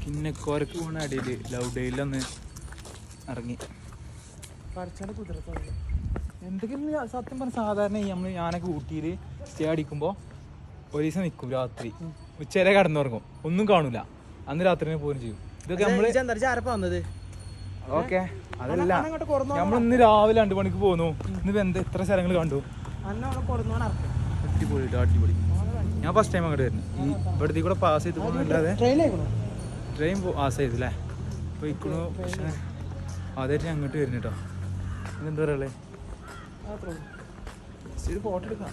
കിന്നക്കോരക്ക് പോണ അടിയിൽ ലവ് ഡേയിലൊന്ന് ഇറങ്ങി കുതിരത്തോളം എന്തെങ്കിലും സത്യം പറഞ്ഞ സാധാരണ നമ്മൾ ഞാനൊക്കെ ഊട്ടിയിൽ സ്റ്റേ അടിക്കുമ്പോ ഒരു ദിവസം നിൽക്കും രാത്രി. ഉച്ചവരെ കടന്നുറങ്ങും. ഒന്നും കാണൂല. അന്ന് രാത്രി പോലും ചെയ്യും. ഇതൊക്കെ വന്നത്? ഓക്കെ. അതല്ല. നമ്മൾ ഇന്ന് രാവിലെ രണ്ടു മണിക്ക് പോന്നു. ഇന്ന് എന്താ എത്ര സ്ഥലങ്ങൾ കണ്ടു? അടിപൊളി അടിപൊളി. ഞാൻ ഫസ്റ്റ് ടൈം അങ്ങോട്ട് വരുന്നു ഈ ഇവിടുത്തെ കൂടെ പാസ് ചെയ്ത് പോകുന്നില്ലാതെ ട്രെയിൻ പാസ് ചെയ്തല്ലേ അപ്പോൾ ഇക്കണു പക്ഷേ അതായിട്ട് ഞാൻ അങ്ങോട്ട് വരുന്നു കേട്ടോ എന്താ പറയുള്ളേ ഒരു ഫോട്ടോ എടുക്കാം.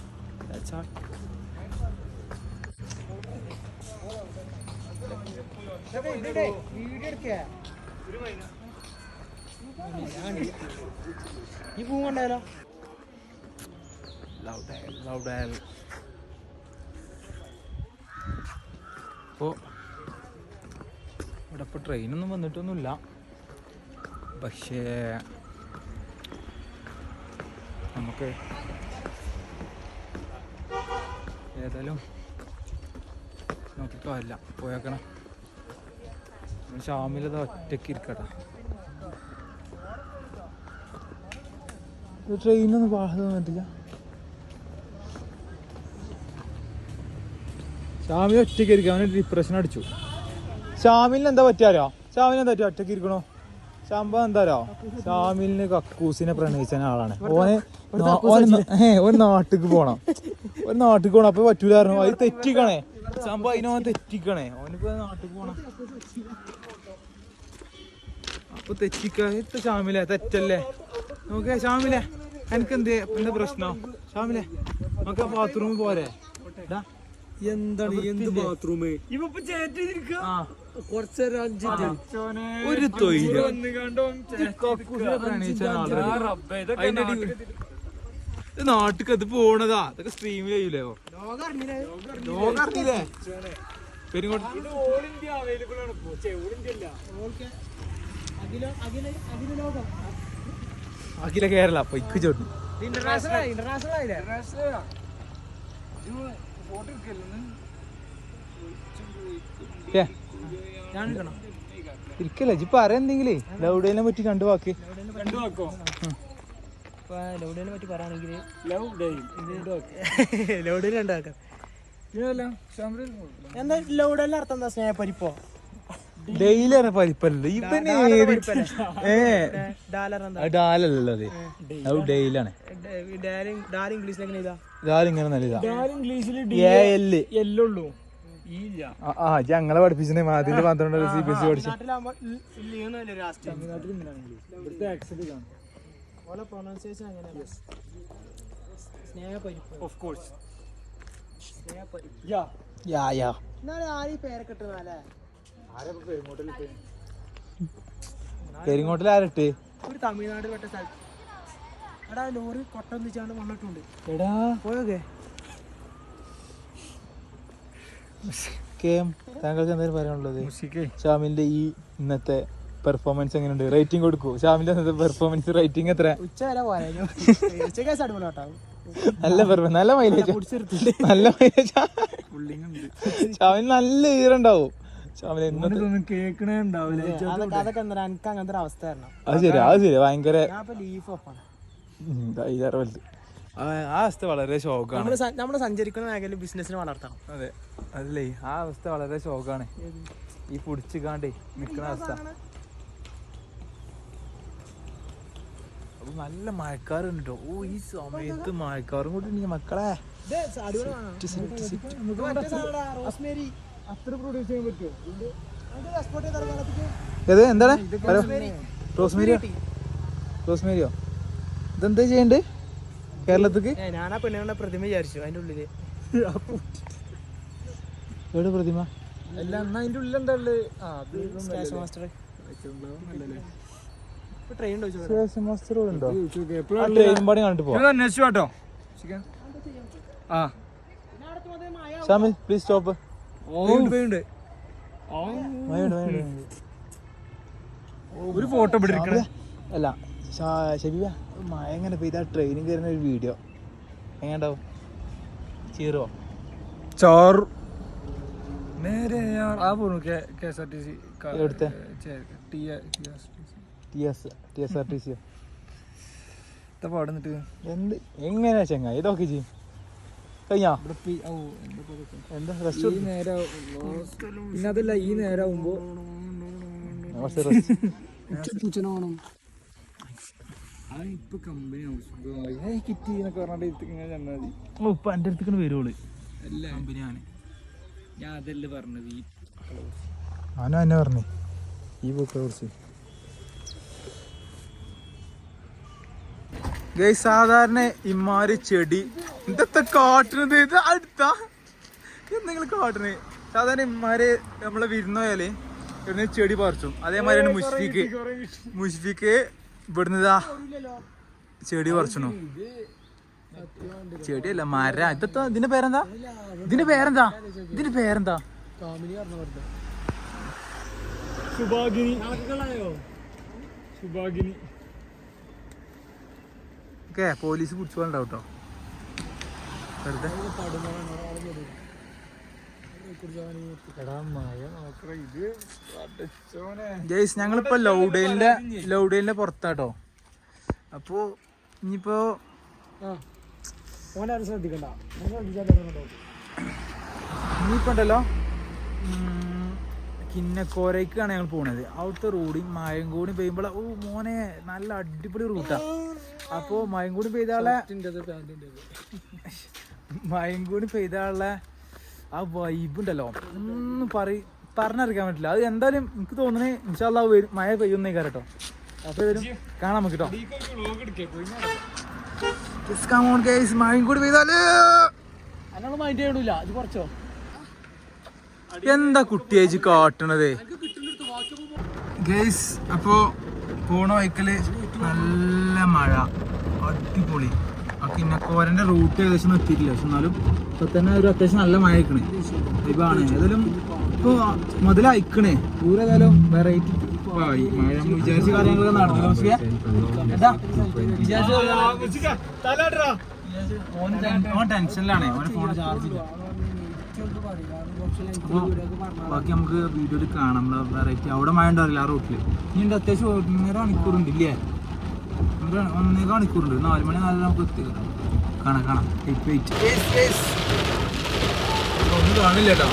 ഈ പൂ കൊണ്ടായാലോ. അപ്പോൾ ഇവിടെ ഇപ്പോൾ ട്രെയിനൊന്നും വന്നിട്ടൊന്നുമില്ല. പക്ഷേ നമുക്ക് ഏതായാലും നോക്കിക്കോ അല്ല പോയേക്കണം. ഷാമിലത് ഒറ്റയ്ക്ക് ഇരിക്കട്ടെ. ട്രെയിനൊന്നും പാടുന്നത് ഷാമി ഒറ്റയ്ക്ക് ഇരിക്കാൻ അവന് ഡിപ്രഷൻ അടിച്ചു. ഷാമിലിന് എന്താ പറ്റിയാരോ ഷാമിന് എന്താ പറ്റുക ഒറ്റയ്ക്ക് ഇരിക്കണോ? സംഭവം എന്താരോ ഷാമിലിന് കക്കൂസിനെ പ്രണയിച്ച ആളാണ്. ഓനെ ഏ, ഒരു നാട്ടിക്ക് പോണം. ഒരു നാട്ടിക്ക് പോണം. അപ്പൊ പറ്റൂലായിരുന്നു. അത് തെറ്റിക്കണേ. ശാമ്പോ അതിനോ ഓൻ തെറ്റിക്കണേ. ഓനിപ്പോ നാട്ടിക്ക് പോണം. അപ്പൊ തെറ്റിക്ക ഷാമിലെ തെറ്റല്ലേ? നോക്കേ ഷാമിലെ എനിക്ക് എന്ത് എന്താ പ്രശ്നം? ഷാമിലെ നമുക്ക് ബാത്റൂമിൽ പോരെ. എന്താണ് എന്ത് ബാത്റൂം ആ കുറച്ചേരം അഞ്ച് ഒരു നാട്ടിക്ക് അത് പോണതാ. അതൊക്കെ സ്ട്രീം ചെയ്യൂലേ? അറിഞ്ഞില്ലേ പെരുങ്ങോട്ട്. ഓക്കെ. അഖില അഖില അഖില ലോകം. അഖില കേരള പൊയ്ക്ക് ചോട്ടു ഇന്റർനാഷണൽ ഇന്റർനാഷണൽ ആയില്ലേ? ഇന്റർനാഷണൽ ഇരിക്കല്ല? ഇജ്ജ് പറ എന്തെങ്കിലേ? ലൗഡേനെ പറ്റി കണ്ടു വാക്ക്. ലൗഡിനെ പറ്റി പറയുകയാണെങ്കിൽ രണ്ടാക്കാം എന്താ ലൗഡിന്റെ അർത്ഥം എന്താ സ്നേഹപ്പരിപ്പോ? ഡെയിലി പരിപ്പല്ലോ? ഇവന് ഏ. ഡാലല്ലല്ലോ ഡെയിലാണ്. ഡാൽ ഇംഗ്ലീഷിലേക്ക് ഇതാ നല്ലതാ എല്ലുള്ളൂ ആ ഞങ്ങളെ പഠിപ്പിച്ചേ മാതിന്റെ പന്ത്രണ്ട് സി ബി എസ് സി പഠിച്ചു. പെരിങ്ങോട്ടിൽ ആരട്ട്? ഒരു തമിഴ്നാട് പെട്ട സ്ഥലത്ത്. എടാ ലോറി കൊട്ട ഒന്നിച്ചാണ്ട് വന്നിട്ടുണ്ട്. എടാ. പോയോക്കെ? കേം താങ്കൾക്ക് എന്തായാലും പറയാനുള്ളത്? ഷാമിലിന്റെ ഈ ഇന്നത്തെ പെർഫോമൻസ് എങ്ങനെയുണ്ട്? റേറ്റിംഗ് കൊടുക്കൂ. ശ്യാമിന്റെ ഇന്നത്തെ പെർഫോമൻസ് റേറ്റിംഗ് എത്ര? ഉച്ച വരെ കേട്ടോ നല്ല പെർഫോമൻസ് നല്ല മൈലേജ് നല്ല മൈലേജ് ശ്യാമിന് നല്ല ഈറുണ്ടാവും കേക്കണേ ഉണ്ടാവില്ല. അതൊക്കെ അതൊക്കെ എന്താ എനിക്ക് അങ്ങനത്തെ ഒരു അവസ്ഥ അത് ശരി അത് ശരി ഭയങ്കര ഞാൻ ഇപ്പൊ ലീഫ് ഓഫ് ഇതാറ് ആ അവസ്ഥ വളരെ ഷോക്കാണ് നമ്മൾ സഞ്ചരിക്കുന്ന മേഖലയിൽ ബിസിനസ്സിന് വളർത്തണം. അതെ. അതല്ലേ ആ അവസ്ഥ വളരെ ഷോക്കാണ് ഈ പുടിച്ച് കാണ്ടേ നിക്കണ അവസ്ഥ. നല്ല മഴക്കാറുണ്ട്? കേട്ടോ ഓ ഈ സമയത്ത് മഴക്കാറും കൂടി ഉണ്ടെങ്കിൽ മക്കളെ. ഏത് എന്താണ്? റോസ്മേരിയോ? റോസ്മേരിയോ? ഇതെന്താ ചെയ്യണ്ടേ? കേരളത്തിക്ക്? ഞാനാ ഞാൻ ആ പെണ്ണുങ്ങളുടെ പ്രതിമ വിചാരിച്ചു അതിന്റെ ഉള്ളിൽ. എവിടെ പ്രതിമ? എല്ലാം അതിന്റെ ഉള്ളിൽ എന്താ സ്കാഷ് മാസ്റ്റർ ഉണ്ടോ ട്രെയിൻ പാടി കണ്ടിട്ട് പോവാം. അന്വേഷിച്ചു കേട്ടോ ആ. ഷാമിൽ പ്ലീസ് സ്റ്റോപ്പ് ഒരു ഫോട്ടോ അല്ല ശരിയാ മഴ എങ്ങനെ പെയ്താ? ട്രെയിനിൽ കയറുന്ന ഒരു വീഡിയോ എങ്ങനെ ഉണ്ടാവും? ചീറോ. നേരെ? T T S T S R T സിയോ പാടുന്നിട്ട് എന്ത്? എങ്ങനെയാ ചെങ്ങ ഇതൊക്കെ ചെയ്യും കഴിഞ്ഞാ? ഇവിടെ പി- ഔ, എന്താ ഇപ്പൊ ഇതൊക്കെ? എന്താ ഈ റെസ്റ്റ് നേരം പിന്നെ അതല്ല ഈ കുറച്ച് റെസ്റ്റ് ആ ഇപ്പൊ കമ്പനി കിറ്റി എന്നൊക്കെ പറഞ്ഞിട്ട് ഇങ്ങനെ ചെന്നാൽ മതി. ഓ ഇപ്പൊ എന്റെ അടുത്തേക്ക് വരുവുള്ളു അല്ല? കമ്പനിയാണ് ഞാൻ അതല്ലേ പറഞ്ഞത്. ഈ അവനും എന്നെ പറഞ്ഞു. ഈ ബുക്കിനെ കുറിച്ച്. സാധാരണ ഇമാര് ചെടി. ഇതൊക്കെ കാട്ടുന്നത് ഇത് അടുത്ത. നിങ്ങൾ കാട്ടുന്നത് സാധാരണ ഇമാര് നമ്മളെ വിരുന്നോയാൽ ചെടി പറിച്ചു. അതേമാതിരിയാണ് മുഷ്ഫിക്ക്. മുഷ്ഫിക്ക് ഇവിടുന്ന് ഇതാ ചെടി പറിച്ചണു. ചെടിയല്ല മര. ഇതൊക്കെ ഇതിന്റെ പേരെന്താ? ഇതിന്റെ പേരെന്താ? ഇതിന്റെ പേരെന്താ? സുഭാഗിനി. സുഭാഗിനി. ഓക്കെ പോലീസ് പിടിച്ചു പോകണ്ടാവും കേട്ടോ. വെറുതെ. ജയ്സ് ഞങ്ങളിപ്പോ ലൗഡേലിന്റെ ലൗഡേലിന്റെ പുറത്താട്ടോ. അപ്പോ ഇനിയിപ്പോ ഇനിയിപ്പോ ഉണ്ടല്ലോ കിന്നക്കോരയ്ക്കാണ് ഞങ്ങൾ പോണത്. അവിടുത്തെ റോഡും മായം കൂടി പെയ്യുമ്പോൾ ഓ മോനെ നല്ല അടിപൊളി റൂട്ടാ അപ്പോ മയം കൂടി പെയ്താളെ മയം കൂടി പെയ്താളുള്ള ആ വൈബ് ഉണ്ടല്ലോ. ഒന്നും പറ പറഞ്ഞറിയിക്കാൻ പറ്റില്ല. അത് എന്തായാലും എനിക്ക് തോന്നണേ ഇൻഷാല്ല വരും. മഴ പെയ്യുന്നേ കേട്ടോ. അപ്പൊ വരും. കാണാൻ നമുക്ക് കേട്ടോ. മഴയും കൂടി പെയ്താൽ. എന്നോട് മൈൻഡ് ചെയ്യണില്ല. ഇത് കുറച്ചോ? എന്താ കുട്ടിയേജ് കാട്ടണത്? ഗൈസ് അപ്പോ പോണ വൈക്കൽ നല്ല മഴ. അടിപൊളി. കോരന്റെ റൂട്ട് ഏകദേശം എത്തിയിട്ടില്ല പക്ഷെ എന്നാലും ഇപ്പൊ തന്നെ ഒരു അത്യാവശ്യം നല്ല മഴ അയക്കണേ ഇതാണ്. ഏതായാലും ഇപ്പൊ മുതലയക്കണേ ദൂരെ ഏതായാലും വെറൈറ്റി മഴ വിചാരിച്ച കാര്യങ്ങളൊക്കെ നടന്നില്ല. പക്ഷേ എന്താ? വിചാരിച്ച ഓൻ ടെൻഷനിലാണ്. ഫോൺ ചാർജ് ഇല്ല. ബാക്കി നമുക്ക് വീഡിയോയിൽ കാണാം. നമ്മളെ വെറൈറ്റി അവിടെ മഴ ഉണ്ടാവില്ല ആ റൂട്ടിൽ ഇനി ഉണ്ട് അത്യാവശ്യം ഒന്നര മണിക്കൂറുണ്ട് ഇല്ലേ? ഒന്നര ഒന്നേക മണിക്കൂറുണ്ട്. നാല് മണി നാലര നമുക്ക് എത്തി കാണാം കാണാം. വെയിറ്റ് വെയിറ്റ് ഒന്നും കാണില്ല കേട്ടോ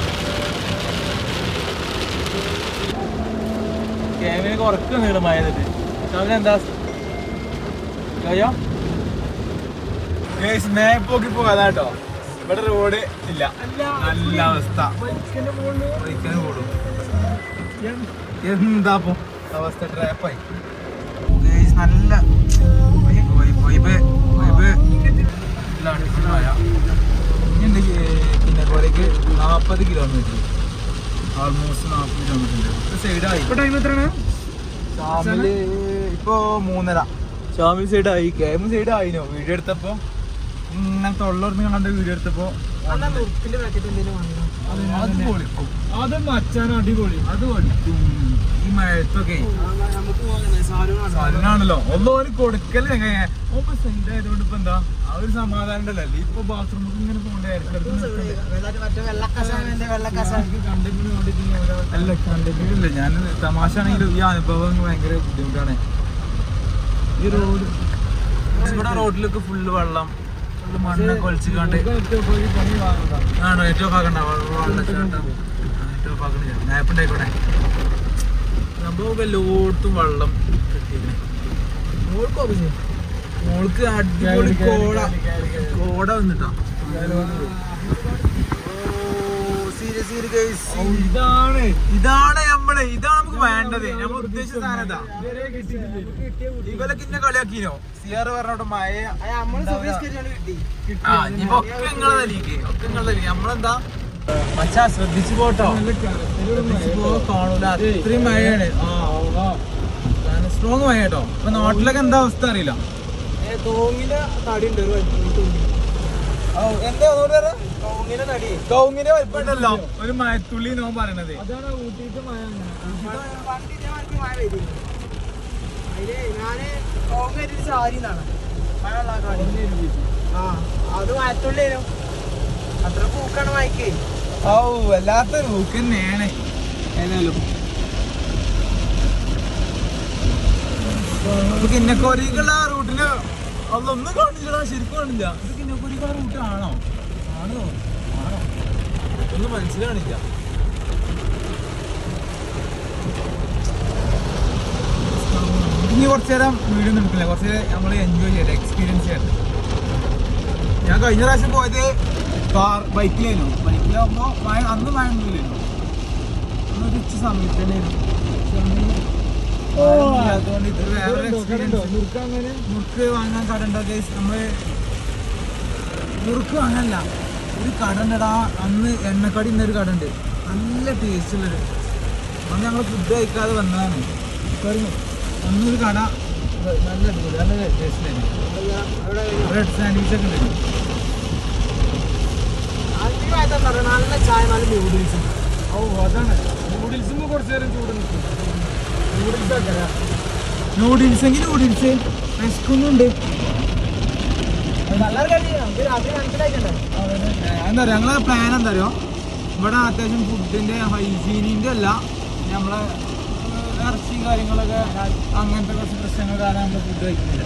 ക്യാമറ കുറക്ക് നീളമായ എന്താ കഴിയോ മാപ്പ് നോക്കി പോകാതാട്ടോ ഇവിടെ റോഡ് ഇല്ല. നല്ല അവസ്ഥ. എന്താ ഇപ്പൊ? അവസ്ഥ ട്രാപ്പായി നാൽപ്പത് കിലോമീറ്റർ ആൾമോസ്റ്റ് നാൽപ്പത് കിലോമീറ്റർ സൈഡായി ഇപ്പൊ ടൈം എത്രയാണ്? ഷാമിൽ ഇപ്പൊ മൂന്നര. ഷാമിൽ സൈഡ് ആയി. കേമ സൈഡ് ആയിനോ. വീഡിയോ എടുത്തപ്പോ ഇങ്ങനെ തൊള്ളർന്ന് കണ്ട വീഡിയോ എടുത്തപ്പോ അത് മച്ചാൻ അടിപൊളി. അത് ഈ മഴത്തൊക്കെ സാധനമാണല്ലോ. ഒന്നും കൊടുക്കൽ സെന്റ് ആയതുകൊണ്ട് ഇപ്പൊ എന്താ? ആ ഒരു സമാധാനം ഉണ്ടല്ലോ ഇപ്പൊ ബാത്റൂമിൽ ഇങ്ങനെ പോകണ്ടേ അല്ല കണ്ടിട്ടില്ല. ഞാൻ തമാശ ആണെങ്കിലും ഈ അനുഭവം ഭയങ്കര ബുദ്ധിമുട്ടാണ്. ഈ റോഡ് ഇവിടെ റോഡിലൊക്കെ ഫുള്ള് വെള്ളം. മണ്ണൊക്കെ ഒളിച്ച് കണ്ട് ആണോ? ഏറ്റവും പാകണ്ട വെള്ളച്ചാട്ടം ഏറ്റവും പാകണ്ട നാപ്പുണ്ടായിക്കോട്ടെ സംഭവം എല്ലായിടത്തും വെള്ളം കെട്ടിയിരിക്കണേ. മോൾക്ക് അടിപൊളി കോട കോട വന്നിട്ടാ. ഇതാണ്. ഇതാണ് നമ്മൾ. ഇതാണ് നമുക്ക് വേണ്ടത്. നമ്മൾ ഉദ്ദേശിച്ച സാധനതാ ഇവലൊക്കെ ഇന്നെ കളിയാക്കിനോ? സിയാറ് പറഞ്ഞോട്ട് മഴ ആ ഇനിയിപ്പോ ഒക്കെ നിങ്ങളെ തലീക്ക് ഒക്കെ നിങ്ങളെ തലീക്ക് നമ്മളെന്താ? മച്ചാ ശ്രദ്ധിച്ചു പോട്ടോ. കാണൂല. അത്രയും മഴയാണ്. സ്ട്രോങ് മഴ കേട്ടോ. ഇപ്പൊ നാട്ടിലൊക്കെ എന്താ അവസ്ഥ അറിയില്ല. തോങ്ങിന്റെ തടി ഉണ്ട്. ഒരു എന്താ കൗങ്ങിന്റെ വലിപ്പമുണ്ടല്ലോ ഒരു മഴത്തുള്ളി നോ പറയണത്. ഞാൻ സാരി എന്നാണ് ആ അത് അത്ര പൂക്കാണ് ഓ തന്നെയാണ്. ഏതായാലും. കിന്നക്കോരിക്കുള്ള റൂട്ടിൽ അതൊന്നും കാണില്ല ശരിക്കും കാണില്ല ഇത് കിന്നക്കോരിക്കുള്ള റൂട്ട് ആണോ ആണോ ആണോ? ഒന്നും മനസ്സിലാണില്ല ഇനി കുറച്ചു നേരം വീഡിയോ നിൽക്കില്ല കുറച്ച് നമ്മൾ എൻജോയ് ചെയ്യട്ടെ എക്സ്പീരിയൻസ് ചെയ്യട്ടെ. ഞാൻ കഴിഞ്ഞ പ്രാവശ്യം പോയത് കാർ ബൈക്കിലായിരുന്നു. ബൈക്കിലാകുമ്പോൾ മഴ അന്ന് മഴ ഒന്നുമില്ലായിരുന്നു. അന്ന് ഒരു ഉച്ച സമയത്ത് തന്നെയായിരുന്നു ഇത് വേറൊരു മുറുക്ക് വാങ്ങാൻ കട ഉണ്ടോ നമ്മൾ മുറുക്ക് വാങ്ങാനല്ല. ഒരു കട ഉണ്ടടാ അന്ന് എണ്ണക്കടി ഇന്നൊരു കട ഉണ്ട് നല്ല ടേസ്റ്റ് ഉള്ളൊരു അന്ന് ഞങ്ങൾ ഫുഡ് കഴിക്കാതെ വന്നതാണ്. അന്നൊരു കട. നല്ല അടിപൊളി നല്ല ടേസ്റ്റ് ബ്രെഡ് സാൻഡ്വിച്ച് ഒക്കെ ഉണ്ടായിരുന്നു നല്ല ചായ നല്ല നൂഡിൽസ് നൂഡിൽസും നൂഡിൽസ് ആക്കാം നൂഡിൽസ് എങ്കിൽ നൂഡിൽസ് വിശക്കുന്നുണ്ട് വളരെ കഴിയും നമുക്ക് രാത്രി മനസ്സിലാക്കണ്ടേ എന്താ പറയുക ഞങ്ങളെ പ്ലാൻ എന്താ അറിയോ? ഇവിടെ അത്യാവശ്യം ഫുഡിന്റെ ഹൈജീനിന്റെ അല്ല നമ്മളെ ഇറച്ചി കാര്യങ്ങളൊക്കെ അങ്ങനത്തെ കുറച്ച് പ്രശ്നങ്ങൾ കാരണം നമ്മൾ ഫുഡ് കഴിക്കുന്നില്ല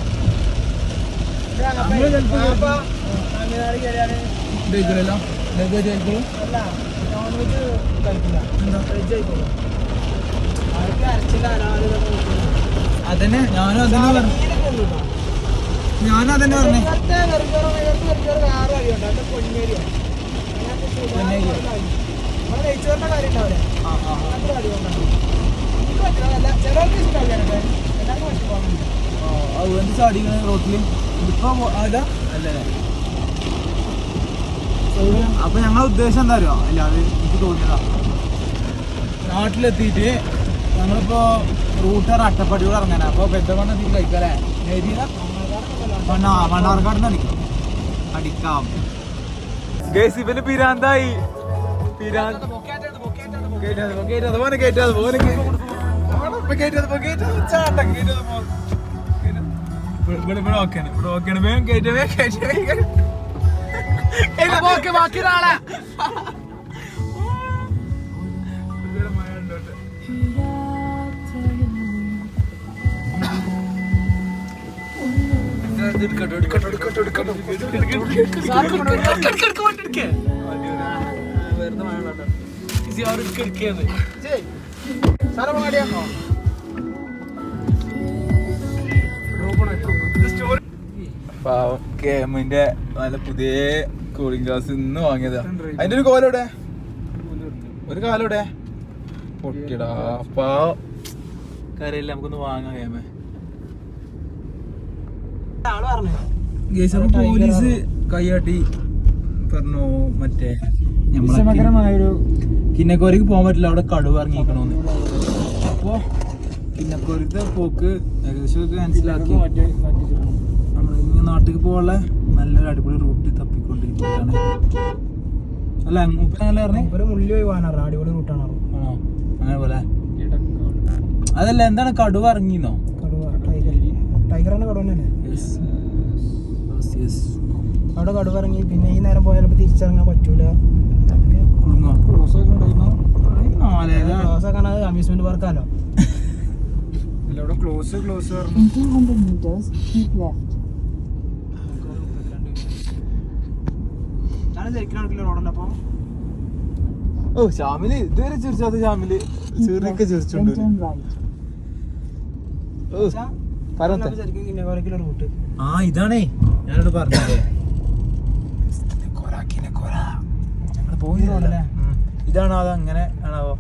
നമ്മൾ ചിലപ്പോ തമിഴ്നാട് കയറിയാൽ കഴിക്കില്ലല്ലോ ലഗേജ് കഴിക്കുള്ളൂ അല്ല നോൺ വെജ് കഴിക്കില്ല. എന്താ? വെജ് കഴിക്കുള്ളൂ അവർക്ക് അരച്ചില്ല അനാലിതൊക്കെ അതന്നെ ഞാനും അതന്നെ പറഞ്ഞു. ഞാനും അതന്നെ പറഞ്ഞേ ചാടിക്കണ റോട്ടിൽ? അതാ. അല്ലേ? അപ്പൊ ഞങ്ങളെ ഉദ്ദേശം എന്താ അറിയോ? അല്ലാതെ എനിക്ക് തോന്നിയതാ. നാട്ടിലെത്തിയിട്ട് ഞങ്ങളിപ്പോ റൂട്ടർ അട്ടപ്പടിയോട് ഇറങ്ങാനാ. അപ്പൊ പെద్దമണ്ണ എത്തി കഴിക്കാല്ലേ? മണ്ണാർക്കാട് അടിക്കാം. ഗേസ് ഇവന് പിരാന്തായി. ബാക്കി കേറ്റത് കേമിന്റെ നല്ല പുതിയ കൂളിംഗ് ഗ്ലാസ് ഇന്ന് വാങ്ങിയതാ. അതിന്റെ ഒരു കോലോടെ ഒരു കാലോടെ പൊട്ടിടാ പാവം. കരയില്ല നമുക്കൊന്ന് വാങ്ങാം കേമേ ആൾ പറഞ്ഞു ഗേസ് അപ്പൊ പോലീസ് കൈയാട്ടി പറഞ്ഞു മറ്റേ നമ്മളെ കിന്നക്കോരിക്ക് പോകാൻ പറ്റില്ല അവിടെ കടുവ ഇറങ്ങിക്കണോന്ന് അപ്പോ കിന്നക്കോരത്തെ പോക്ക് ഏകദേശം ഒക്കെ മനസ്സിലാക്കി. നമ്മൾ ഇനി നാട്ടിലേക്ക് പോകാനുള്ള നല്ലൊരു അടിപൊളി റൂട്ട് തപ്പിക്കൊണ്ടിരിക്കുകയാണ്. അല്ല അങ്ങനെ പറഞ്ഞേ? ഒരു മുള്ളി പോയി പോകാനാണ് അടിപൊളി റൂട്ടാണ് ആണോ അങ്ങനെ പോലെ അതല്ല എന്താണ് കടുവ ഇറങ്ങിന്നോ? കടുവ ടൈഗർ ടൈഗറാണ് കടുവ തന്നെ അവിടെ കടുവ ഇറങ്ങി പിന്നെ ഈ നേരം പോയാൽ തിരിച്ചിറങ്ങാൻ പറ്റൂല. അമ്യൂസ്മെന്റ് പാർക്കാലോ ക്ലോസ് ക്ലോസ് പറഞ്ഞു In 200 meters, keep left. ഞാൻ ശരിക്കും നടക്കില്ല റോഡല്ല അപ്പൊ. ഓ ഷാമിൽ ഇതുവരെ ചിരിച്ചാത്ത Keep ചെറിയൊക്കെ ചിരിച്ചുണ്ട്. ഓ ആ ഇതാണേ. ഞാനോട് പറഞ്ഞത്? ഇതാണോ അതങ്ങനെ ആണാവോ?